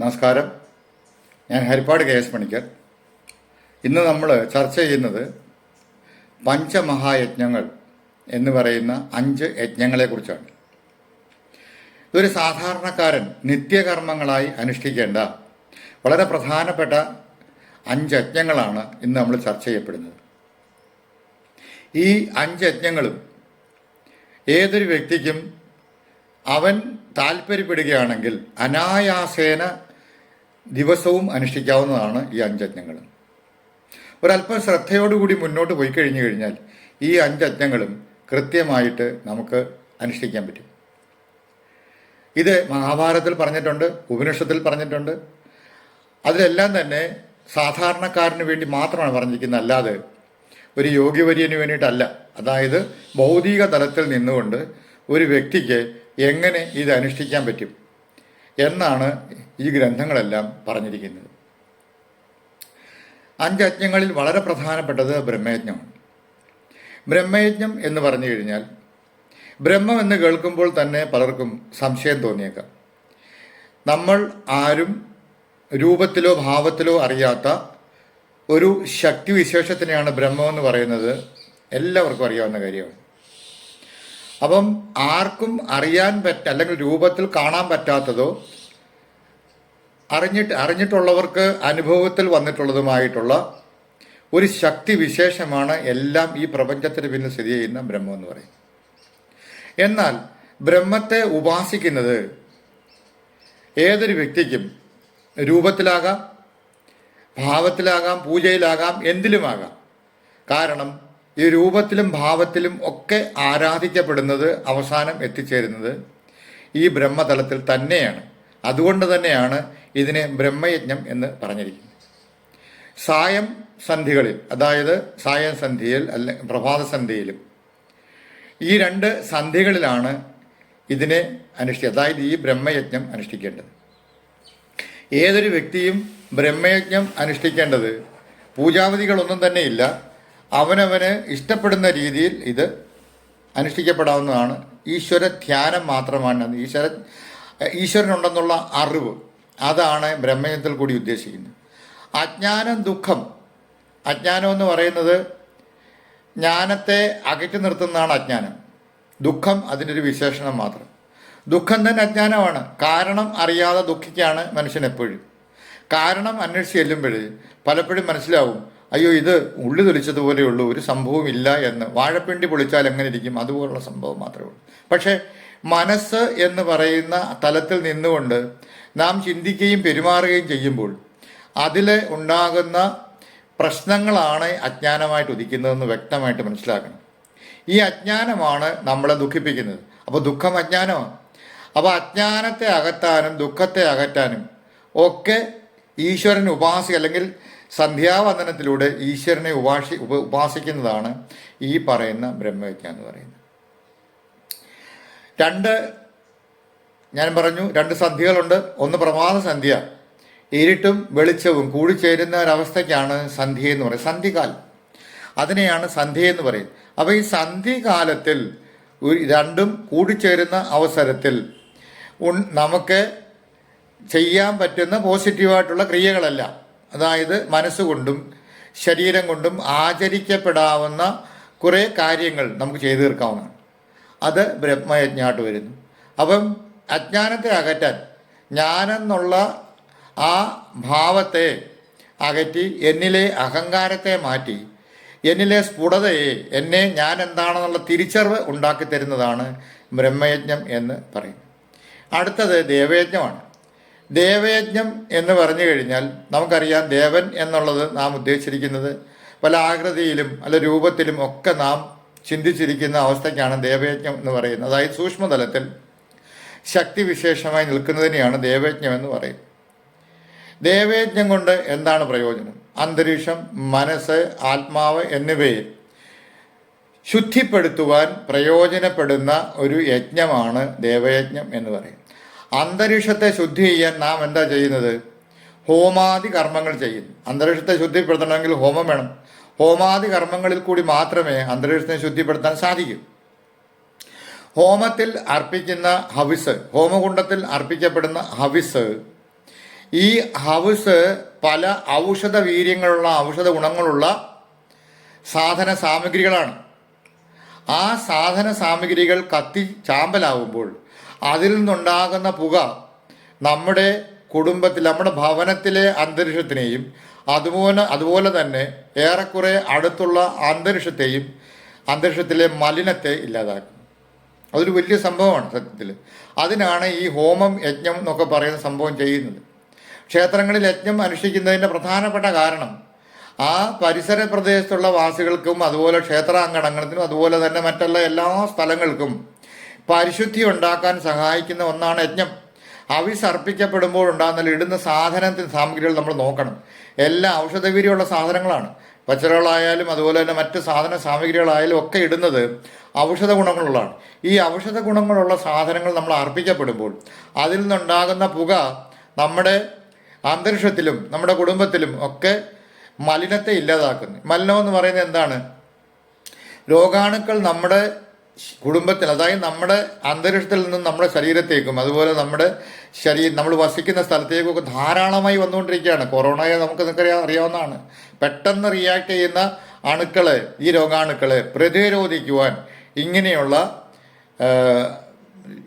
നമസ്കാരം. ഞാൻ Harippad K S Panicker. ഇന്ന് നമ്മൾ ചർച്ച ചെയ്യുന്നത് പഞ്ചമഹായജ്ഞങ്ങൾ എന്ന് പറയുന്ന അഞ്ച് യജ്ഞങ്ങളെക്കുറിച്ചാണ് ഇതൊരു സാധാരണക്കാരൻ നിത്യകർമ്മങ്ങളായി അനുഷ്ഠിക്കേണ്ട വളരെ പ്രധാനപ്പെട്ട അഞ്ച് യജ്ഞങ്ങളാണ് ഇന്ന് നമ്മൾ ചർച്ച ചെയ്യപ്പെടുന്നത്. ഈ അഞ്ച് യജ്ഞങ്ങളും ഏതൊരു വ്യക്തിക്കും അവൻ താല്പര്യപ്പെടുകയാണെങ്കിൽ അനായാസേന ദിവസവും അനുഷ്ഠിക്കാവുന്നതാണ് ഈ അഞ്ചജ്ഞങ്ങൾ ഒരല്പം ശ്രദ്ധയോടുകൂടി മുന്നോട്ട് പോയി കഴിഞ്ഞു കഴിഞ്ഞാൽ ഈ അഞ്ചജ്ഞങ്ങളും കൃത്യമായിട്ട് നമുക്ക് അനുഷ്ഠിക്കാൻ പറ്റും. ഇത് മഹാഭാരതത്തിൽ പറഞ്ഞിട്ടുണ്ട് ഉപനിഷത്തിൽ പറഞ്ഞിട്ടുണ്ട്. അതിലെല്ലാം തന്നെ സാധാരണക്കാരന് വേണ്ടി മാത്രമാണ് പറഞ്ഞിരിക്കുന്നത്. അല്ലാതെ ഒരു യോഗ്യവര്യന് വേണ്ടിയിട്ടല്ല. അതായത് ഭൗതിക തലത്തിൽ നിന്നുകൊണ്ട് ഒരു വ്യക്തിക്ക് എങ്ങനെ ഇത് അനുഷ്ഠിക്കാൻ പറ്റും എന്നാണ് ഈ ഗ്രന്ഥങ്ങളെല്ലാം പറഞ്ഞിരിക്കുന്നത്. അഞ്ചജ്ഞങ്ങളിൽ വളരെ പ്രധാനപ്പെട്ടത് ബ്രഹ്മയജ്ഞമാണ്. ബ്രഹ്മയജ്ഞം എന്ന് പറഞ്ഞു കഴിഞ്ഞാൽ ബ്രഹ്മം എന്ന് കേൾക്കുമ്പോൾ തന്നെ പലർക്കും സംശയം തോന്നിയേക്കാം. നമ്മൾ ആരും രൂപത്തിലോ ഭാവത്തിലോ അറിയാത്ത ഒരു ശക്തി വിശേഷത്തിനെയാണ് ബ്രഹ്മം എന്ന് പറയുന്നത് എല്ലാവർക്കും അറിയാവുന്ന കാര്യമാണ്. അപ്പം ആർക്കും അറിയാൻ പറ്റ അല്ലെങ്കിൽ രൂപത്തിൽ കാണാൻ പറ്റാത്തതോ അറിഞ്ഞിട്ട് അറിഞ്ഞിട്ടുള്ളവർക്ക് അനുഭവത്തിൽ വന്നിട്ടുള്ളതുമായിട്ടുള്ള ഒരു ശക്തി വിശേഷമാണ് എല്ലാം ഈ പ്രപഞ്ചത്തിന് പിന്നിൽ സ്ഥിതി ചെയ്യുന്ന ബ്രഹ്മം എന്ന് പറയും എന്നാൽ ബ്രഹ്മത്തെ ഉപാസിക്കുന്നത് ഏതൊരു വ്യക്തിക്കും രൂപത്തിലാകാം ഭാവത്തിലാകാം പൂജയിലാകാം എന്തിലുമാകാം. കാരണം ഈ രൂപത്തിലും ഭാവത്തിലും ഒക്കെ ആരാധിക്കപ്പെടുന്നത് അവസാനം എത്തിച്ചേരുന്നത് ഈ ബ്രഹ്മതലത്തിൽ തന്നെയാണ്. അതുകൊണ്ട് തന്നെയാണ് ഇതിനെ ബ്രഹ്മയജ്ഞം എന്ന് പറഞ്ഞിരിക്കുന്നു. സായം സന്ധികളിൽ അതായത് സായം സന്ധിയിൽ അല്ലെ പ്രഭാത സന്ധിയിലും ഈ രണ്ട് സന്ധികളിലാണ് ഇതിനെ അനുഷ്ഠി അതായത് ഈ ബ്രഹ്മയജ്ഞം അനുഷ്ഠിക്കേണ്ടത്. ഏതൊരു വ്യക്തിയും ബ്രഹ്മയജ്ഞം അനുഷ്ഠിക്കേണ്ടത് പൂജാവിധികളൊന്നും തന്നെ ഇല്ല അവനവന് ഇഷ്ടപ്പെടുന്ന രീതിയിൽ ഇത് അനുഷ്ഠിക്കപ്പെടാവുന്നതാണ്. ഈശ്വര ധ്യാനം മാത്രമാണ്. ഈശ്വര ഈശ്വരനുണ്ടെന്നുള്ള അറിവ്. അതാണ് ബ്രഹ്മയുദ്ധത്തിൽ കൂടി ഉദ്ദേശിക്കുന്നത്. അജ്ഞാനം ദുഃഖം. അജ്ഞാനം എന്ന് പറയുന്നത് ജ്ഞാനത്തെ അകറ്റി നിർത്തുന്നതാണ് അജ്ഞാനം. ദുഃഖം അതിന്റെ ഒരു വിശേഷണം മാത്രം. ദുഃഖം തന്നെ അജ്ഞാനമാണ്. കാരണം അറിയാതെ ദുഃഖിക്കുകയാണ് മനുഷ്യൻ എപ്പോഴും. കാരണം അന്വേഷിച്ച് ചെല്ലുമ്പോൾ പലപ്പോഴും മനസ്സിലാവും അയ്യോ ഇത് ഉള്ളി തൊലിച്ചതുപോലെയുള്ളൂ ഒരു സംഭവം ഇല്ല എന്ന്. വാഴപ്പിണ്ടി പൊളിച്ചാൽ എങ്ങനെ ഇരിക്കും? അതുപോലുള്ള സംഭവം മാത്രമേ ഉള്ളൂ. പക്ഷേ മനസ്സ് എന്ന് പറയുന്ന തലത്തിൽ നിന്നുകൊണ്ട് നാം ചിന്തിക്കുകയും പെരുമാറുകയും ചെയ്യുമ്പോൾ അതിൽ ഉണ്ടാകുന്ന പ്രശ്നങ്ങളാണ് അജ്ഞാനമായിട്ട് ഉദിക്കുന്നതെന്ന് വ്യക്തമായിട്ട് മനസ്സിലാക്കണം. ഈ അജ്ഞാനമാണ് നമ്മളെ ദുഃഖിപ്പിക്കുന്നത്. അപ്പോൾ ദുഃഖം അജ്ഞാനമാണ്. അപ്പോൾ അജ്ഞാനത്തെ അകറ്റാനും ദുഃഖത്തെ അകറ്റാനും ഒക്കെ ഈശ്വരൻ ഉപാസി അല്ലെങ്കിൽ സന്ധ്യാവന്ദനത്തിലൂടെ ഈശ്വരനെ ഉപാസി ഉപ ഉപാസിക്കുന്നതാണ് ഈ പറയുന്ന ബ്രഹ്മവിദ്യ എന്ന് പറയുന്നത്. രണ്ട് ഞാൻ പറഞ്ഞു രണ്ട് സന്ധ്യകളുണ്ട് ഒന്ന് പ്രഭാത സന്ധ്യ. ഇരുട്ടും വെളിച്ചവും കൂടിച്ചേരുന്ന ഒരവസ്ഥയ്ക്കാണ് സന്ധ്യ എന്ന് പറയുന്നത്. സന്ധ്യകാലം അതിനെയാണ് സന്ധ്യ എന്ന് പറയുന്നത്. അപ്പോൾ ഈ സന്ധ്യകാലത്തിൽ ഒരു രണ്ടും കൂടിച്ചേരുന്ന അവസരത്തിൽ നമുക്ക് ചെയ്യാൻ പറ്റുന്ന പോസിറ്റീവായിട്ടുള്ള ക്രിയകളല്ല. അതായത് മനസ്സുകൊണ്ടും ശരീരം കൊണ്ടും ആചരിക്കപ്പെടാവുന്ന കുറേ കാര്യങ്ങൾ നമുക്ക് ചെയ്തു തീർക്കാവുന്നതാണ്. അത് ബ്രഹ്മയജ്ഞമായിട്ട് വരുന്നു. അപ്പം അജ്ഞാനത്തെ അകറ്റാൻ ഞാനെന്നുള്ള ആ ഭാവത്തെ അകറ്റി എന്നിലെ അഹങ്കാരത്തെ മാറ്റി എന്നിലെ സ്ഫുടതയെ എന്നെ ഞാൻ എന്താണെന്നുള്ള തിരിച്ചറിവ് ഉണ്ടാക്കി തരുന്നതാണ് ബ്രഹ്മയജ്ഞം എന്ന് പറയും അടുത്തത് ദേവയജ്ഞമാണ്. ദേവയജ്ഞം എന്ന് പറഞ്ഞു കഴിഞ്ഞാൽ നമുക്കറിയാം ദേവൻ എന്നുള്ളത് നാം ഉദ്ദേശിച്ചിരിക്കുന്നത് പല ആകൃതിയിലും പല രൂപത്തിലും ഒക്കെ നാം ചിന്തിച്ചിരിക്കുന്ന അവസ്ഥയ്ക്കാണ് ദേവയജ്ഞം എന്ന് പറയുന്നത്. അതായത് സൂക്ഷ്മതലത്തിൽ ശക്തി വിശേഷമായി നിൽക്കുന്നതിനെയാണ് ദേവയജ്ഞം എന്ന് പറയുന്നത്. ദേവയജ്ഞം കൊണ്ട് എന്താണ് പ്രയോജനം? അന്തരീക്ഷം മനസ്സ് ആത്മാവ് എന്നിവയെ ശുദ്ധിപ്പെടുത്തുവാൻ പ്രയോജനപ്പെടുന്ന ഒരു യജ്ഞമാണ് ദേവയജ്ഞം എന്ന് പറയും അന്തരീക്ഷത്തെ ശുദ്ധി ചെയ്യാൻ നാം എന്താ ചെയ്യുന്നത്? ഹോമാദി കർമ്മങ്ങൾ ചെയ്യുന്നു. അന്തരീക്ഷത്തെ ശുദ്ധിപ്പെടുത്തണമെങ്കിൽ ഹോമം വേണം. ഹോമാദി കർമ്മങ്ങളിൽ കൂടി മാത്രമേ അന്തരീക്ഷത്തെ ശുദ്ധിപ്പെടുത്താൻ സാധിക്കൂ. ഹോമത്തിൽ അർപ്പിക്കുന്ന ഹവിസ് ഹോമകുണ്ടത്തിൽ അർപ്പിക്കപ്പെടുന്ന ഹവിസ്. ഈ ഹവിസ് പല ഔഷധ വീര്യങ്ങളുള്ള ഔഷധ ഗുണങ്ങളുള്ള സാധന സാമഗ്രികളാണ് ആ സാധന സാമഗ്രികൾ കത്തി ചാമ്പലാവുമ്പോൾ അതിൽ നിന്നുണ്ടാകുന്ന പുക നമ്മുടെ കുടുംബത്തിൽ നമ്മുടെ ഭവനത്തിലെ അന്തരീക്ഷത്തിനെയും അതുപോലെ അതുപോലെ തന്നെ ഏറെക്കുറെ അടുത്തുള്ള അന്തരീക്ഷത്തെയും അന്തരീക്ഷത്തിലെ മലിനത്തെ ഇല്ലാതാക്കും. അതൊരു വലിയ സംഭവമാണ് സത്യത്തിൽ അതിനാണ് ഈ ഹോമം യജ്ഞം എന്നൊക്കെ പറയുന്ന സംഭവം ചെയ്യുന്നത്. ക്ഷേത്രങ്ങളിൽ യജ്ഞം അനുഷ്ഠിക്കുന്നതിന്റെ പ്രധാനപ്പെട്ട കാരണം ആ പരിസര പ്രദേശത്തുള്ള വാസികൾക്കും അതുപോലെ ക്ഷേത്രാങ്കണങ്ങൾക്കും അതുപോലെ തന്നെ മറ്റുള്ള എല്ലാ സ്ഥലങ്ങൾക്കും പരിശുദ്ധി ഉണ്ടാക്കാൻ സഹായിക്കുന്ന ഒന്നാണ് യജ്ഞം. അവിസർപ്പിക്കപ്പെടുമ്പോൾ ഉണ്ടാകുന്ന ഇടുന്ന സാധനത്തിന് സാമഗ്രികൾ നമ്മൾ നോക്കണം. എല്ലാ ഔഷധവീര്യമുള്ള സാധനങ്ങളാണ്. പച്ചക്കറികളായാലും അതുപോലെ തന്നെ മറ്റ് സാധന സാമഗ്രികളായാലും ഒക്കെ ഇടുന്നത് ഔഷധ ഗുണങ്ങളുള്ളതാണ്. ഈ ഔഷധ ഗുണങ്ങളുള്ള സാധനങ്ങൾ നമ്മൾ അർപ്പിക്കപ്പെടുമ്പോൾ അതിൽ നിന്നുണ്ടാകുന്ന പുക നമ്മുടെ അന്തരീക്ഷത്തിലും നമ്മുടെ കുടുംബത്തിലും ഒക്കെ മലിനത്തെ ഇല്ലാതാക്കുന്നു. മലിനം എന്ന് പറയുന്നത് എന്താണ്? രോഗാണുക്കൾ നമ്മുടെ കുടുംബത്തിൽ അതായത് നമ്മുടെ അന്തരീക്ഷത്തിൽ നിന്നും നമ്മുടെ ശരീരത്തേക്കും അതുപോലെ നമ്മുടെ ശരീരം നമ്മൾ വസിക്കുന്ന സ്ഥലത്തേക്കും ഒക്കെ ധാരാളമായി വന്നുകൊണ്ടിരിക്കുകയാണ്. കൊറോണയെ നമുക്ക് നിങ്ങൾക്കറിയാം അറിയാവുന്നതാണ്. പെട്ടെന്ന് റിയാക്ട് ചെയ്യുന്ന അണുക്കളെ ഈ രോഗാണുക്കളെ പ്രതിരോധിക്കുവാൻ ഇങ്ങനെയുള്ള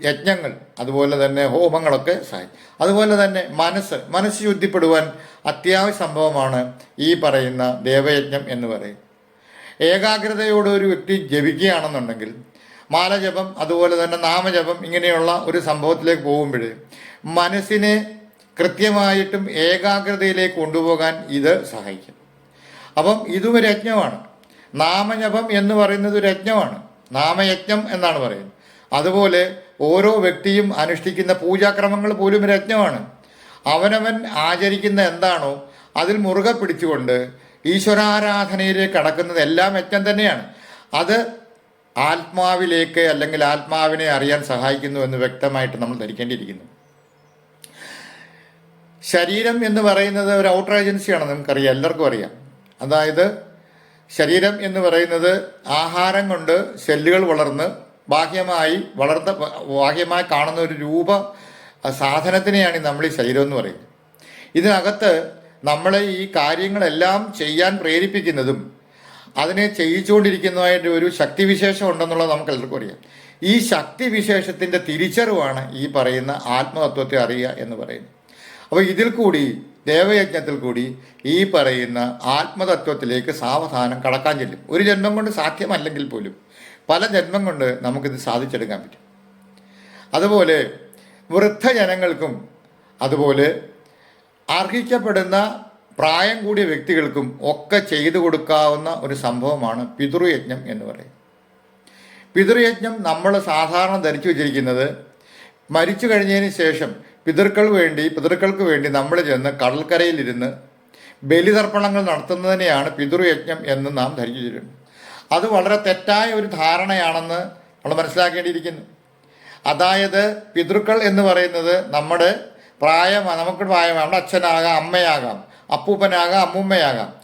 യജ്ഞങ്ങൾ അതുപോലെ തന്നെ ഹോമങ്ങളൊക്കെ സഹായിക്കും. അതുപോലെ തന്നെ മനസ്സ് മനസ്സ് ശുദ്ധിപ്പെടുവാൻ അത്യാവശ്യ സംഭവമാണ് ഈ പറയുന്ന ദേവയജ്ഞം എന്ന് പറയും ഏകാഗ്രതയോടെ ഒരു വ്യക്തി ജപിക്കുകയാണെന്നുണ്ടെങ്കിൽ മാലജപം അതുപോലെ തന്നെ നാമജപം ഇങ്ങനെയുള്ള ഒരു സംഭവത്തിലേക്ക് പോകുമ്പോൾ മനസ്സിനെ കൃത്യമായിട്ടും ഏകാഗ്രതയിലേക്ക് കൊണ്ടുപോകാൻ ഇത് സഹായിക്കും. അപ്പം ഇതും ഒരു യജ്ഞമാണ്. നാമജപം എന്ന് പറയുന്നത് ഒരു യജ്ഞമാണ്. നാമയജ്ഞം എന്നാണ് പറയുന്നത്. അതുപോലെ ഓരോ വ്യക്തിയും അനുഷ്ഠിക്കുന്ന പൂജാക്രമങ്ങൾ പോലും ഒരു യജ്ഞമാണ്. അവനവൻ ആചരിക്കുന്ന എന്താണോ അതിൽ മുറുകെ പിടിച്ചുകൊണ്ട് ഈശ്വരാരാധനയിലേക്ക് കടക്കുന്നത് എല്ലാം യജ്ഞം തന്നെയാണ്. അത് ആത്മാവിലേക്ക് അല്ലെങ്കിൽ ആത്മാവിനെ അറിയാൻ സഹായിക്കുന്നു എന്ന് വ്യക്തമായിട്ട് നമ്മൾ ധരിക്കേണ്ടിയിരിക്കുന്നു. ശരീരം എന്ന് പറയുന്നത് ഒരു ഔട്ടർ ഏജൻസിയാണ് നമുക്കറിയാം എല്ലാവർക്കും അറിയാം. അതായത് ശരീരം എന്ന് പറയുന്നത് ആഹാരം കൊണ്ട് സെല്ലുകൾ വളർന്ന് ബാഹ്യമായി വളർന്ന ബാഹ്യമായി കാണുന്ന ഒരു രൂപ സാധനത്തിനെയാണ് നമ്മൾ ഈ ശരീരം എന്ന് പറയുന്നത്. ഇതിനകത്ത് നമ്മളെ ഈ കാര്യങ്ങളെല്ലാം ചെയ്യാൻ പ്രേരിപ്പിക്കുന്നതും അതിനെ ചെയ്യിച്ചുകൊണ്ടിരിക്കുന്നതായിട്ട് ഒരു ശക്തിവിശേഷം ഉണ്ടെന്നുള്ളത് നമുക്ക് എല്ലാവർക്കും അറിയാം. ഈ ശക്തിവിശേഷത്തിന്റെ തിരിച്ചറിവാണ് ഈ പറയുന്ന ആത്മതത്വത്തെ അറിയുക എന്ന് പറയുന്നത്. അപ്പോൾ ഇതിൽ കൂടി ദേവയജ്ഞത്തിൽ കൂടി ഈ പറയുന്ന ആത്മതത്വത്തിലേക്ക് സാവധാനം കടക്കാൻ ചെല്ലും. ഒരു ജന്മം കൊണ്ട് സാധ്യമല്ലെങ്കിൽ പോലും പല ജന്മം കൊണ്ട് നമുക്കിത് സാധിച്ചെടുക്കാൻ പറ്റും. അതുപോലെ വൃദ്ധജനങ്ങൾക്കും അതുപോലെ അർഹിക്കപ്പെടുന്ന പ്രായം കൂടിയ വ്യക്തികൾക്കും ഒക്കെ ചെയ്തു കൊടുക്കാവുന്ന ഒരു സംഭവമാണ് പിതൃയജ്ഞം എന്ന് പറയും പിതൃയജ്ഞം നമ്മൾ സാധാരണ ധരിച്ചു വച്ചിരിക്കുന്നത് മരിച്ചു കഴിഞ്ഞതിന് ശേഷം പിതൃക്കൾ വേണ്ടി പിതൃക്കൾക്ക് വേണ്ടി നമ്മൾ ചെന്ന് കടൽക്കരയിലിരുന്ന് ബലിതർപ്പണങ്ങൾ നടത്തുന്നതിനെയാണ് പിതൃയജ്ഞം എന്ന് നാം ധരിച്ചു അത് വളരെ തെറ്റായ ഒരു ധാരണയാണെന്ന് നമ്മൾ മനസ്സിലാക്കേണ്ടിയിരിക്കുന്നു. അതായത് പിതൃക്കൾ എന്ന് പറയുന്നത് നമ്മുടെ പ്രായം നമുക്ക് പ്രായമാണ് അച്ഛനാകാം അമ്മയാകാം അപ്പൂപ്പനാകാം അമ്മൂമ്മയാകാം.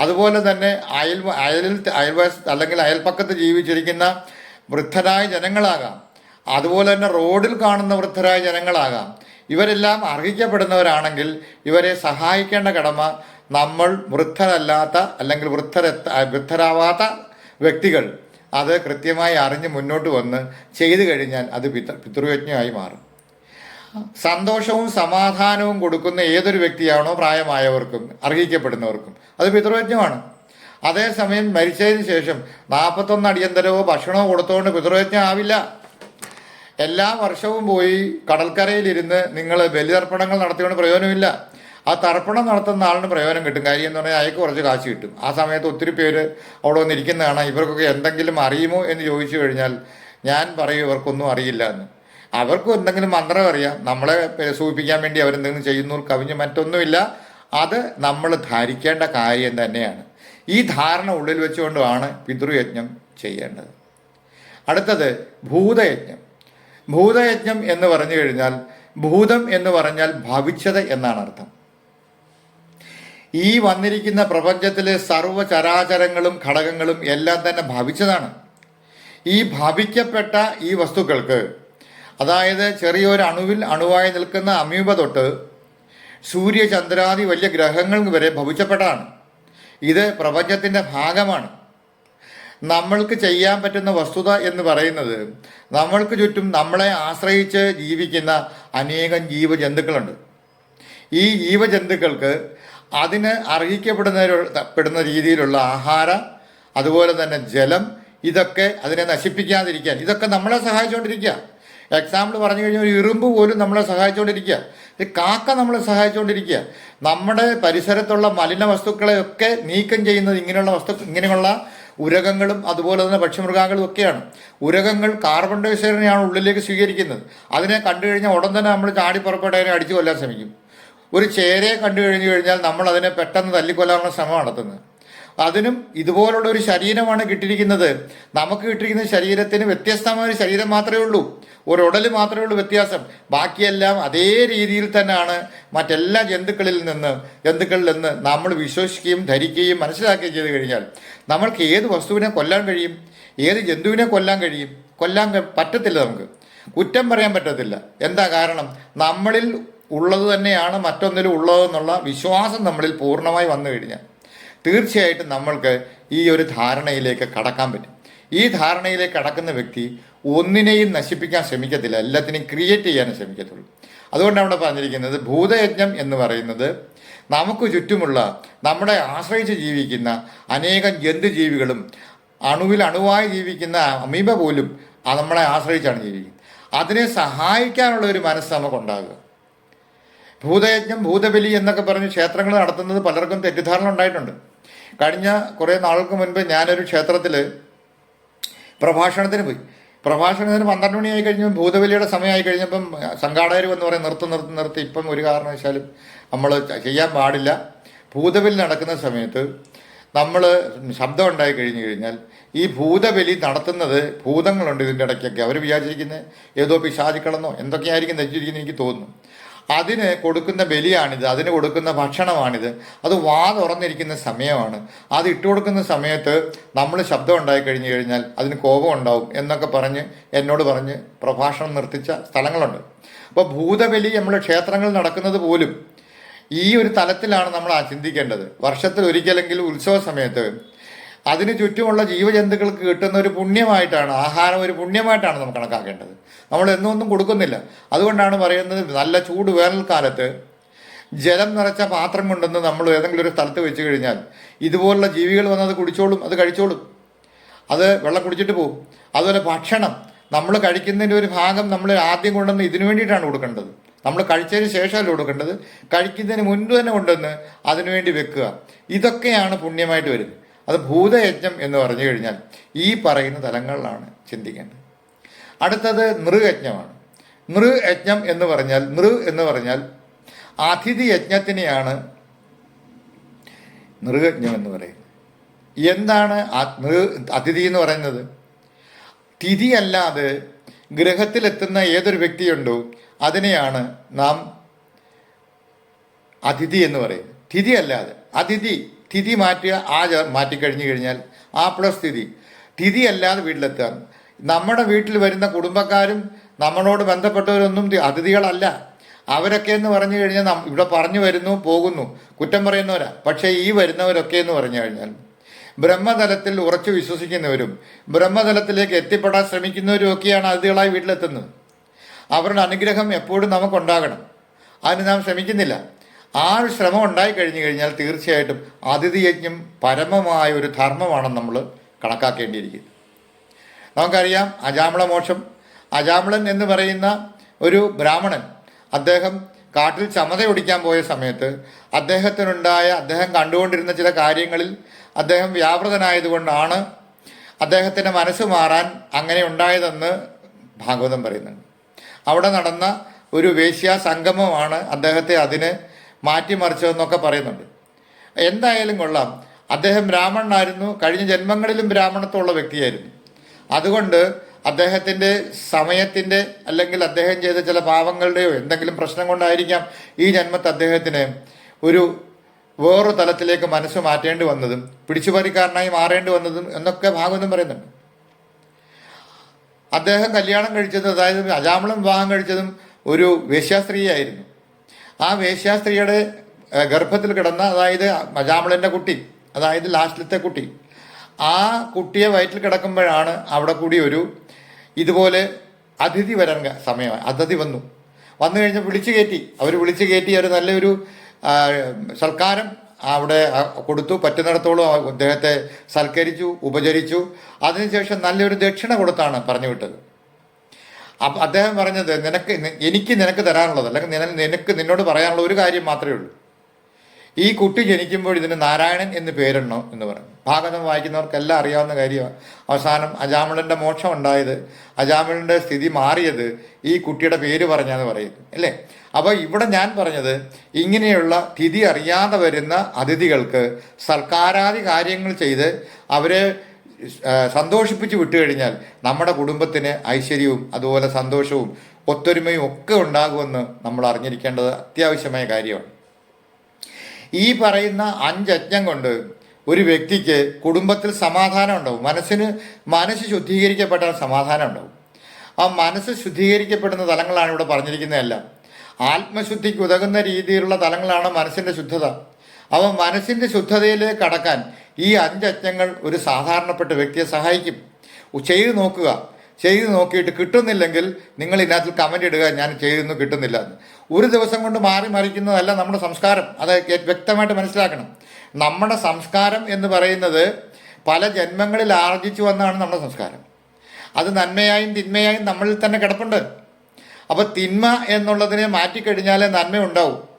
അതുപോലെ തന്നെ അയൽ അയലിൽ അയൽവശത്ത് അല്ലെങ്കിൽ അയൽപ്പക്കത്ത് ജീവിച്ചിരിക്കുന്ന വൃദ്ധരായ ജനങ്ങളാകാം. അതുപോലെ തന്നെ റോഡിൽ കാണുന്ന വൃദ്ധരായ ജനങ്ങളാകാം. ഇവരെല്ലാം അർഹിക്കപ്പെടുന്നവരാണെങ്കിൽ ഇവരെ സഹായിക്കേണ്ട കടമ നമ്മൾ വൃദ്ധരല്ലാത്ത അല്ലെങ്കിൽ വൃദ്ധരെത്ത വൃദ്ധരാവാത്ത വ്യക്തികൾ. അത് കൃത്യമായി അറിഞ്ഞ് മുന്നോട്ട് വന്ന് ചെയ്തു കഴിഞ്ഞാൽ അത് പിതൃ പിതൃയജ്ഞമായി മാറും. സന്തോഷവും സമാധാനവും കൊടുക്കുന്ന ഏതൊരു വ്യക്തിയാണോ പ്രായമായവർക്കും അർഹിക്കപ്പെടുന്നവർക്കും. അത് പിതൃയജ്ഞമാണ്. അതേസമയം മരിച്ചതിന് ശേഷം നാൽപ്പത്തൊന്ന് അടിയന്തരവോ ഭക്ഷണമോ കൊടുത്തുകൊണ്ട് പിതൃയജ്ഞം ആവില്ല. എല്ലാ വർഷവും പോയി കടൽക്കരയിലിരുന്ന് നിങ്ങൾ ബലിതർപ്പണങ്ങൾ നടത്തിയോണ്ട് പ്രയോജനമില്ല. ആ തർപ്പണം നടത്തുന്ന ആളിന് പ്രയോജനം കിട്ടും. കാര്യം എന്ന് പറഞ്ഞാൽ അയക്ക് കുറച്ച് കാശ് കിട്ടും. ആ സമയത്ത് ഒത്തിരി പേര് അവിടെ വന്നിരിക്കുന്നതാണ്. ഇവർക്കൊക്കെ എന്തെങ്കിലും അറിയുമോ എന്ന് ചോദിച്ചു കഴിഞ്ഞാൽ ഞാൻ പറയും ഇവർക്കൊന്നും അറിയില്ല എന്ന്. അവർക്കും എന്തെങ്കിലും മന്ത്രം അറിയാം. നമ്മളെ സൂചിപ്പിക്കാൻ വേണ്ടി അവരെന്തെങ്കിലും ചെയ്യുന്നു കവിഞ്ഞ് മറ്റൊന്നുമില്ല. അത് നമ്മൾ ധരിക്കേണ്ട കാര്യം തന്നെയാണ്. ഈ ധാരണ ഉള്ളിൽ വെച്ചുകൊണ്ടുമാണ് പിതൃയജ്ഞം ചെയ്യേണ്ടത്. അടുത്തത് ഭൂതയജ്ഞം. ഭൂതയജ്ഞം എന്ന് പറഞ്ഞു കഴിഞ്ഞാൽ ഭൂതം എന്ന് പറഞ്ഞാൽ ഭവിച്ചത് എന്നാണ് അർത്ഥം. ഈ വന്നിരിക്കുന്ന പ്രപഞ്ചത്തിലെ സർവചരാചരങ്ങളും ഘടകങ്ങളും എല്ലാം തന്നെ ഭവിച്ചതാണ്. ഈ ഭവിക്കപ്പെട്ട ഈ വസ്തുക്കൾക്ക് അതായത് ചെറിയൊരു അണുവിൽ അണുവായി നിൽക്കുന്ന അമീബ തൊട്ട് സൂര്യചന്ദ്രാദി വലിയ ഗ്രഹങ്ങൾ വരെ ഭവിച്ചപ്പെട്ടതാണ്. ഇത് പ്രപഞ്ചത്തിന്റെ ഭാഗമാണ്. നമ്മൾക്ക് ചെയ്യാൻ പറ്റുന്ന വസ്തുത എന്ന് പറയുന്നത് നമ്മൾക്ക് ചുറ്റും നമ്മളെ ആശ്രയിച്ച് ജീവിക്കുന്ന അനേകം ജീവജന്തുക്കളുണ്ട്. ഈ ജീവജന്തുക്കൾക്ക് അതിന് അർഹിക്കപ്പെടുന്ന പെടുന്ന രീതിയിലുള്ള ആഹാര അതുപോലെ തന്നെ ജലം ഇതൊക്കെ അതിനെ നശിപ്പിക്കാതിരിക്കാൻ ഇതൊക്കെ നമ്മളെ സഹായിച്ചുകൊണ്ടിരിക്കുക എക്സാമ്പിൾ പറഞ്ഞു കഴിഞ്ഞാൽ ഒരു ഇറുമ്പ് പോലും നമ്മളെ സഹായിച്ചുകൊണ്ടിരിക്കുക ഒരു കാക്ക നമ്മളെ സഹായിച്ചുകൊണ്ടിരിക്കുക നമ്മുടെ പരിസരത്തുള്ള മലിന വസ്തുക്കളെയൊക്കെ നീക്കം ചെയ്യുന്നത് ഇങ്ങനെയുള്ള വസ്തു ഇങ്ങനെയുള്ള ഉരകങ്ങളും അതുപോലെ തന്നെ പക്ഷിമൃഗാങ്ങളും ഒക്കെയാണ്. ഉരകങ്ങൾ കാർബൺ ഡയോക്സൈഡിനെയാണ് ഉള്ളിലേക്ക് സ്വീകരിക്കുന്നത്. അതിനെ കണ്ടു കഴിഞ്ഞാൽ ഉടൻ തന്നെ നമ്മൾ ചാടി പുറപ്പെട്ട് അതിനെ അടിച്ചു കൊല്ലാൻ ശ്രമിക്കും. ഒരു ചേരയെ കണ്ടു കഴിഞ്ഞു കഴിഞ്ഞാൽ നമ്മൾ അതിനെ പെട്ടെന്ന് തല്ലിക്കൊല്ലാനുള്ള ശ്രമം നടത്തുന്നത്. അതിനും ഇതുപോലുള്ള ഒരു ശരീരമാണ് കിട്ടിയിരിക്കുന്നത്. നമുക്ക് കിട്ടിയിരിക്കുന്ന ശരീരത്തിന് വ്യത്യസ്തമായ ഒരു ശരീരം മാത്രമേ ഉള്ളൂ. ഒരു ഉടൽ മാത്രമേ ഉള്ളൂ വ്യത്യാസം. ബാക്കിയെല്ലാം അതേ രീതിയിൽ തന്നെയാണ് മറ്റെല്ലാ ജന്തുക്കളിൽ നിന്ന് ജന്തുക്കളിൽ നിന്ന് നമ്മൾ വിശ്വസിക്കുകയും ധരിക്കുകയും മനസ്സിലാക്കുകയും ചെയ്ത് കഴിഞ്ഞാൽ നമ്മൾക്ക് ഏത് വസ്തുവിനെ കൊല്ലാൻ കഴിയും? ഏത് ജന്തുവിനെ കൊല്ലാൻ കഴിയും? കൊല്ലാൻ പറ്റത്തില്ല നമുക്ക്. കുറ്റം പറയാൻ പറ്റത്തില്ല. എന്താ കാരണം? നമ്മളിൽ ഉള്ളത് തന്നെയാണ് മറ്റൊന്നിലും ഉള്ളതെന്നുള്ള വിശ്വാസം നമ്മളിൽ പൂർണമായി വന്നു കഴിഞ്ഞാൽ. തീർച്ചയായിട്ടും നമ്മൾക്ക് ഈ ഒരു ധാരണയിലേക്ക് കടക്കാൻ പറ്റും. ഈ ധാരണയിലേക്ക് കടക്കുന്ന വ്യക്തി ഒന്നിനെയും നശിപ്പിക്കാൻ ശ്രമിക്കത്തില്ല. എല്ലാത്തിനെയും ക്രിയേറ്റ് ചെയ്യാൻ ശ്രമിക്കത്തുള്ളൂ. അതുകൊണ്ടാണ് അവിടെ പറഞ്ഞിരിക്കുന്നത് ഭൂതയജ്ഞം എന്ന് പറയുന്നത് നമുക്ക് ചുറ്റുമുള്ള നമ്മളെ ആശ്രയിച്ച് ജീവിക്കുന്ന അനേകം ജന്തുജീവികളും അണുവിൽ അണുവായി ജീവിക്കുന്ന അമീബ പോലും നമ്മളെ ആശ്രയിച്ചാണ് ജീവിക്കുന്നത്. അതിനെ സഹായിക്കാനുള്ള ഒരു മനസ്സ് നമുക്കുണ്ടാകുക. ഭൂതയജ്ഞം ഭൂതബലി എന്നൊക്കെ പറഞ്ഞ് ക്ഷേത്രങ്ങൾ നടത്തുന്നത് പലർക്കും തെറ്റിദ്ധാരണ ഉണ്ടായിട്ടുണ്ട്. കഴിഞ്ഞ കുറേ നാൾക്ക് മുൻപ് ഞാനൊരു ക്ഷേത്രത്തിൽ പ്രഭാഷണത്തിന് പോയി. പ്രഭാഷണത്തിന് പന്ത്രണ്ട് മണിയായി കഴിഞ്ഞപ്പോൾ ഭൂതബലിയുടെ സമയമായി കഴിഞ്ഞപ്പം സംഘാടകർ എന്ന് പറയും നിർത്തി നിർത്തി നിർത്തി. ഇപ്പം ഒരു കാരണവശാലും നമ്മൾ ചെയ്യാൻ പാടില്ല. ഭൂതബലി നടക്കുന്ന സമയത്ത് നമ്മൾ ശബ്ദം ഉണ്ടായി കഴിഞ്ഞു കഴിഞ്ഞാൽ ഈ ഭൂതബലി നടത്തുന്നത് ഭൂതങ്ങളുണ്ട് ഇതിന്റെ ഇടയ്ക്കൊക്കെ. അവർ വിചാരിച്ചിരിക്കുന്നത് ഏതോ പിശാചിക്കളെന്നോ എന്തൊക്കെയായിരിക്കും ധരിച്ചിരിക്കുന്നത് എനിക്ക് തോന്നുന്നു. അതിന് കൊടുക്കുന്ന ബലിയാണിത് അതിന് കൊടുക്കുന്ന ഭക്ഷണമാണിത്. അത് വാ തുറന്നിരിക്കുന്ന സമയമാണ്. അത് ഇട്ടു കൊടുക്കുന്ന സമയത്ത് നമ്മൾ ശബ്ദം ഉണ്ടായി കഴിഞ്ഞു കഴിഞ്ഞാൽ അതിന് കോപം ഉണ്ടാവും എന്നൊക്കെ പറഞ്ഞ് എന്നോട് പറഞ്ഞ് പ്രഭാഷണം നിർത്തിച്ച സ്ഥലങ്ങളുണ്ട്. അപ്പോൾ ഭൂതബലി നമ്മുടെ ക്ഷേത്രങ്ങളിൽ നടക്കുന്നത് പോലും ഈ ഒരു തലത്തിലാണ് നമ്മൾ ആ ചിന്തിക്കേണ്ടത്. വർഷത്തിൽ ഒരിക്കലെങ്കിലും ഉത്സവ സമയത്ത് അതിന് ചുറ്റുമുള്ള ജീവജന്തുക്കൾക്ക് കിട്ടുന്ന ഒരു പുണ്യമായിട്ടാണ് ആഹാരം ഒരു പുണ്യമായിട്ടാണ് നമ്മൾ കണക്കാക്കേണ്ടത്. നമ്മൾ എന്നൊന്നും കൊടുക്കുന്നില്ല. അതുകൊണ്ടാണ് പറയുന്നത് നല്ല ചൂട് വേനൽക്കാലത്ത് ജലം നിറച്ച പാത്രം കൊണ്ടുവന്ന് നമ്മൾ ഏതെങ്കിലും ഒരു സ്ഥലത്ത് വെച്ച് കഴിഞ്ഞാൽ ഇതുപോലുള്ള ജീവികൾ വന്നത് കുടിച്ചോളും അത് കഴിച്ചോളും. അത് വെള്ളം കുടിച്ചിട്ട് പോകും അതുപോലെ ഭക്ഷണം നമ്മൾ കഴിക്കുന്നതിന്റെ ഒരു ഭാഗം നമ്മൾ ആദ്യം കൊണ്ടുവന്ന് ഇതിനു വേണ്ടിയിട്ടാണ് കൊടുക്കേണ്ടത്. നമ്മൾ കഴിച്ചതിന് ശേഷമല്ല കൊടുക്കേണ്ടത്? കഴിക്കുന്നതിന് മുൻപ് തന്നെ കൊണ്ടുവന്ന് അതിനുവേണ്ടി വെക്കുക. ഇതൊക്കെയാണ് പുണ്യമായിട്ട് വരുന്നത്. അത് ഭൂതയജ്ഞം എന്ന് പറഞ്ഞു കഴിഞ്ഞാൽ ഈ പറയുന്ന തലങ്ങളിലാണ് ചിന്തിക്കേണ്ടത്. അടുത്തത് നൃയജ്ഞമാണ് നൃയജ്ഞം എന്ന് പറഞ്ഞാൽ നൃ എന്ന് പറഞ്ഞാൽ അതിഥി യജ്ഞത്തിനെയാണ് നൃയജ്ഞം എന്ന് പറയുന്നത്. എന്താണ് നൃ അതിഥി എന്ന് പറയുന്നത്? തിഥി അല്ലാതെ ഗ്രഹത്തിലെത്തുന്ന ഏതൊരു വ്യക്തിയുണ്ടോ അതിനെയാണ് നാം അതിഥി എന്ന് പറയുന്നത്. തിഥി അല്ലാതെ അതിഥി തിഥി മാറ്റുക ആ മാറ്റിക്കഴിഞ്ഞു കഴിഞ്ഞാൽ ആ പ്ലസ് തിഥി തിഥി അല്ലാതെ വീട്ടിലെത്തുക നമ്മുടെ വീട്ടിൽ വരുന്ന കുടുംബക്കാരും നമ്മളോട് ബന്ധപ്പെട്ടവരൊന്നും അതിഥികളല്ല. അവരൊക്കെ എന്ന് പറഞ്ഞു കഴിഞ്ഞാൽ ഇവിടെ പറഞ്ഞു വരുന്നു പോകുന്നു. കുറ്റം പറയുന്നവരാ. പക്ഷേ ഈ വരുന്നവരൊക്കെ എന്ന് പറഞ്ഞു കഴിഞ്ഞാൽ ബ്രഹ്മതലത്തിൽ ഉറച്ചു വിശ്വസിക്കുന്നവരും ബ്രഹ്മതലത്തിലേക്ക് എത്തിപ്പെടാൻ ശ്രമിക്കുന്നവരും ഒക്കെയാണ് അതിഥികളായി വീട്ടിലെത്തുന്നത്. അവരുടെ അനുഗ്രഹം എപ്പോഴും നമുക്കുണ്ടാകണം. അതിന് നാം ശ്രമിക്കുന്നില്ല. ആ ഒരു ശ്രമം ഉണ്ടായി കഴിഞ്ഞു കഴിഞ്ഞാൽ തീർച്ചയായിട്ടും അതിഥിയജ്ഞം പരമമായ ഒരു ധർമ്മമാണ് നമ്മൾ കണക്കാക്കേണ്ടിയിരിക്കുന്നത്. നമുക്കറിയാം അജാമള മോക്ഷം അജാമളൻ എന്ന് പറയുന്ന ഒരു ബ്രാഹ്മണൻ അദ്ദേഹം കാട്ടിൽ ചമത ഒടിക്കാൻ പോയ സമയത്ത് അദ്ദേഹത്തിനുണ്ടായ അദ്ദേഹം കണ്ടുകൊണ്ടിരുന്ന ചില കാര്യങ്ങളിൽ അദ്ദേഹം വ്യാപൃതനായതുകൊണ്ടാണ് അദ്ദേഹത്തിന്റെ മനസ്സ് മാറാൻ അങ്ങനെ ഉണ്ടായതെന്ന് ഭാഗവതം പറയുന്നുണ്ട്. അവിടെ നടന്ന ഒരു വേശ്യാ സംഗമമാണ് അദ്ദേഹത്തെ അതിന് മാറ്റിമറിച്ചതെന്നൊക്കെ പറയുന്നുണ്ട്. എന്തായാലും കൊള്ളാം. അദ്ദേഹം ബ്രാഹ്മണനായിരുന്നു. കഴിഞ്ഞ ജന്മങ്ങളിലും ബ്രാഹ്മണത്വമുള്ള വ്യക്തിയായിരുന്നു. അതുകൊണ്ട് അദ്ദേഹത്തിന്റെ സമയത്തിന്റെ അല്ലെങ്കിൽ അദ്ദേഹം ചെയ്ത ചില പാവങ്ങളുടെയോ എന്തെങ്കിലും പ്രശ്നം കൊണ്ടായിരിക്കാം ഈ ജന്മത്ത് അദ്ദേഹത്തിന് ഒരു വേറൊരു തലത്തിലേക്ക് മനസ്സ് മാറ്റേണ്ടി വന്നതും പിടിച്ചുപറിക്കാരനായി മാറേണ്ടി വന്നതും എന്നൊക്കെ ഭാഗവതം പറയുന്നുണ്ട്. അദ്ദേഹം കല്യാണം കഴിച്ചത് അതായത് അജാമളം വിവാഹം കഴിച്ചതും ഒരു വേശ്യാസ്ത്രീയായിരുന്നു. ആ വേശ്യാസ്ത്രീയുടെ ഗർഭത്തിൽ കിടന്ന അതായത് മജാമളിന്റെ കുട്ടി അതായത് ലാസ്റ്റിലത്തെ കുട്ടി ആ കുട്ടിയെ വയറ്റിൽ കിടക്കുമ്പോഴാണ് അവിടെ കൂടി ഒരു ഇതുപോലെ അതിഥി വരാൻ സമയം സമയമായി അതിഥി വന്നു. വന്നു കഴിഞ്ഞ് വിളിച്ചു കയറ്റി. അവർ വിളിച്ചു കയറ്റി അവർ നല്ലൊരു സൽക്കാരം അവിടെ കൊടുത്തു. പറ്റുന്നിടത്തോളം അദ്ദേഹത്തെ സൽക്കരിച്ചു ഉപചരിച്ചു. അതിനുശേഷം നല്ലൊരു ദക്ഷിണ കൊടുത്താണ് പറഞ്ഞു വിട്ടത് അപ്പം അദ്ദേഹം പറഞ്ഞത് നിനക്ക് എനിക്ക് നിനക്ക് തരാനുള്ളത് അല്ലെങ്കിൽ നിനക്ക് നിന്നോട് പറയാനുള്ള ഒരു കാര്യം മാത്രമേ ഉള്ളൂ. ഈ കുട്ടി ജനിക്കുമ്പോൾ ഇതിന് നാരായണൻ എന്ന് പേരിടണം എന്ന് പറഞ്ഞു. ഭാഗവതം വായിക്കുന്നവർക്കെല്ലാം അറിയാവുന്ന കാര്യമാണ്. അവസാനം അജാമിളന്റെ മോക്ഷം ഉണ്ടായത് അജാമിളന്റെ സ്ഥിതി മാറിയത് ഈ കുട്ടിയുടെ പേര് പറഞ്ഞാന്ന് പറയുന്നു അല്ലേ? അപ്പോൾ ഇവിടെ ഞാൻ പറഞ്ഞത് ഇങ്ങനെയുള്ള തിഥി അറിയാതെ വരുന്ന അതിഥികൾക്ക് സർക്കാരാദി കാര്യങ്ങൾ ചെയ്ത് അവരെ സന്തോഷിപ്പിച്ച് വിട്ടു കഴിഞ്ഞാൽ നമ്മുടെ കുടുംബത്തിന് ഐശ്വര്യവും അതുപോലെ സന്തോഷവും ഒത്തൊരുമയും ഒക്കെ ഉണ്ടാകുമെന്ന് നമ്മൾ അറിഞ്ഞിരിക്കേണ്ടത് അത്യാവശ്യമായ കാര്യമാണ്. ഈ പറയുന്ന അഞ്ചജ്ഞം കൊണ്ട് ഒരു വ്യക്തിക്ക് കുടുംബത്തിൽ സമാധാനം ഉണ്ടാവും. മനസ്സിന് മനസ്സ് ശുദ്ധീകരിക്കപ്പെട്ടാൽ സമാധാനം ഉണ്ടാവും. ആ മനസ്സ് ശുദ്ധീകരിക്കപ്പെടുന്ന തലങ്ങളാണ് ഇവിടെ പറഞ്ഞിരിക്കുന്നതെല്ലാം. ആത്മശുദ്ധിക്ക് ഉതകുന്ന രീതിയിലുള്ള തലങ്ങളാണ് മനസ്സിന്റെ ശുദ്ധത. അവ മനസ്സിന്റെ ശുദ്ധതയിലേക്ക് കടക്കാൻ ഈ അഞ്ചജ്ഞങ്ങൾ ഒരു സാധാരണപ്പെട്ട വ്യക്തിയെ സഹായിക്കും. ചെയ്തു നോക്കുക. ചെയ്തു നോക്കിയിട്ട് കിട്ടുന്നില്ലെങ്കിൽ നിങ്ങൾ ഇതിനകത്ത് കമന്റ് ഇടുക ഞാൻ ചെയ്തൊന്നും കിട്ടുന്നില്ല എന്ന്. ഒരു ദിവസം കൊണ്ട് മാറി മറിക്കുന്നതല്ല നമ്മുടെ സംസ്കാരം. അത് വ്യക്തമായിട്ട് മനസ്സിലാക്കണം. നമ്മുടെ സംസ്കാരം എന്ന് പറയുന്നത് പല ജന്മങ്ങളിൽ ആർജിച്ചു വന്നതാണ് നമ്മുടെ സംസ്കാരം. അത് നന്മയായും തിന്മയായും നമ്മളിൽ തന്നെ കിടപ്പുണ്ട്. അപ്പോൾ തിന്മ എന്നുള്ളതിനെ മാറ്റിക്കഴിഞ്ഞാലേ നന്മ ഉണ്ടാവും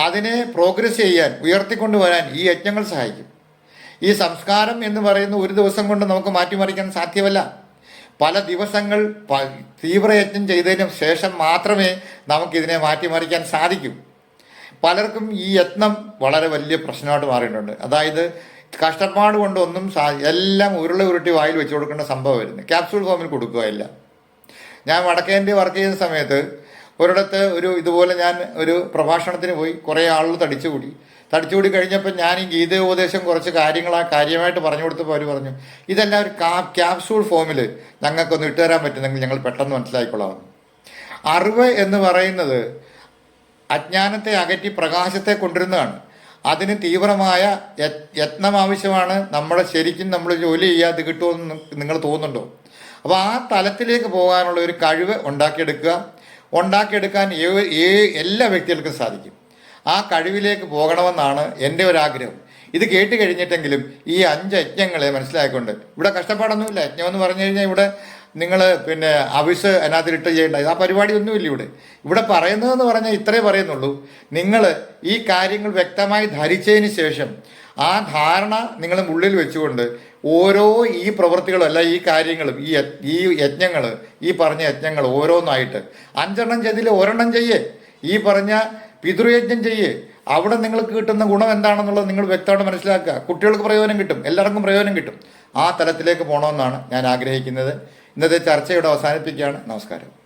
അതിനെ പ്രോഗ്രസ് ചെയ്യാൻ ഉയർത്തിക്കൊണ്ടുവരാൻ ഈ യജ്ഞങ്ങൾ സഹായിക്കും. ഈ സംസ്കാരം എന്ന് പറയുന്ന ഒരു ദിവസം കൊണ്ട് നമുക്ക് മാറ്റിമറിക്കാൻ സാധ്യമല്ല. പല ദിവസങ്ങൾ തീവ്രയജ്ഞം ചെയ്തതിന് ശേഷം മാത്രമേ നമുക്കിതിനെ മാറ്റിമറിക്കാൻ സാധിക്കൂ. പലർക്കും ഈ യത്നം വളരെ വലിയ പ്രശ്നമായിട്ട് മാറിയിട്ടുണ്ട്. അതായത് കഷ്ടപ്പാട് കൊണ്ടൊന്നും എല്ലാം ഉരുള ഉരുട്ടി വായിൽ വെച്ച് കൊടുക്കേണ്ട സംഭവം വരുന്നത് ക്യാപ്സൂൾ ഫോമിൽ കൊടുക്കുകയില്ല. ഞാൻ വടക്കേന്റെ വർക്ക് ചെയ്യുന്ന സമയത്ത് ഒരിടത്ത് ഒരു ഇതുപോലെ ഞാൻ ഒരു പ്രഭാഷണത്തിന് പോയി കുറേ ആളുകൾ തടിച്ചുകൂടി. തടിച്ചുകൂടി കഴിഞ്ഞപ്പോൾ ഞാൻ ഈ ഗീതോപദേശം കുറച്ച് കാര്യങ്ങൾ ആ കാര്യമായിട്ട് പറഞ്ഞു കൊടുത്തപ്പോൾ അവർ പറഞ്ഞു ഇതെല്ലാം ഒരു കാ ക്യാപ്സൂൾ ഫോമിൽ ഞങ്ങൾക്കൊന്ന് ഇട്ടുതരാൻ പറ്റുന്നെങ്കിൽ ഞങ്ങൾ പെട്ടെന്ന് മനസ്സിലാക്കിക്കൊള്ളാം. അറിവ് എന്ന് പറയുന്നത് അജ്ഞാനത്തെ അകറ്റി പ്രകാശത്തെ കൊണ്ടുവരുന്നതാണ്. അതിന് തീവ്രമായ യത്നം ആവശ്യമാണ്. നമ്മളെ ശരിക്കും നമ്മൾ ജോലി ചെയ്യാതെ കിട്ടുമെന്ന് നിങ്ങൾ തോന്നുന്നുണ്ടോ? അപ്പോൾ ആ തലത്തിലേക്ക് പോകാനുള്ള ഒരു കഴിവ് ഉണ്ടാക്കിയെടുക്കുക. ഉണ്ടാക്കിയെടുക്കാൻ എല്ലാ വ്യക്തികൾക്കും സാധിക്കും. ആ കഴിവിലേക്ക് പോകണമെന്നാണ് എന്റെ ഒരു ആഗ്രഹം. ഇത് കേട്ട് കഴിഞ്ഞിട്ടെങ്കിലും ഈ അഞ്ച് യജ്ഞങ്ങളെ മനസ്സിലാക്കിക്കൊണ്ട് ഇവിടെ കഷ്ടപ്പാടൊന്നുമില്ല. യജ്ഞം എന്ന് പറഞ്ഞു കഴിഞ്ഞാൽ ഇവിടെ നിങ്ങൾ പിന്നെ അവിസ് അതിനകത്ത് ഇട്ട് ചെയ്യേണ്ട ആ പരിപാടി ഒന്നുമില്ല ഇവിടെ. ഇവിടെ പറയുന്നതെന്ന് പറഞ്ഞാൽ ഇത്രേ പറയുന്നുള്ളൂ. നിങ്ങൾ ഈ കാര്യങ്ങൾ വ്യക്തമായി ധരിച്ചതിന് ശേഷം ആ ധാരണ നിങ്ങളുടെ ഉള്ളിൽ വെച്ചുകൊണ്ട് ഓരോ ഈ പ്രവൃത്തികളും അല്ല ഈ കാര്യങ്ങളും ഈ ഈ യജ്ഞങ്ങൾ ഈ പറഞ്ഞ യജ്ഞങ്ങൾ ഓരോന്നായിട്ട്. അഞ്ചെണ്ണം ചെയ്തിൽ ഒരെണ്ണം ചെയ്യേ. ഈ പറഞ്ഞ പിതൃയജ്ഞം ചെയ്യേ. അവിടെ നിങ്ങൾക്ക് കിട്ടുന്ന ഗുണം എന്താണെന്നുള്ളത് നിങ്ങൾ വ്യക്തമായിട്ട് മനസ്സിലാക്കുക. കുട്ടികൾക്ക് പ്രയോജനം കിട്ടും എല്ലാവർക്കും പ്രയോജനം കിട്ടും. ആ തലത്തിലേക്ക് പോകണമെന്നാണ് ഞാൻ ആഗ്രഹിക്കുന്നത്. ഇന്നത്തെ ചർച്ച ഇവിടെ അവസാനിപ്പിക്കുകയാണ്. നമസ്കാരം.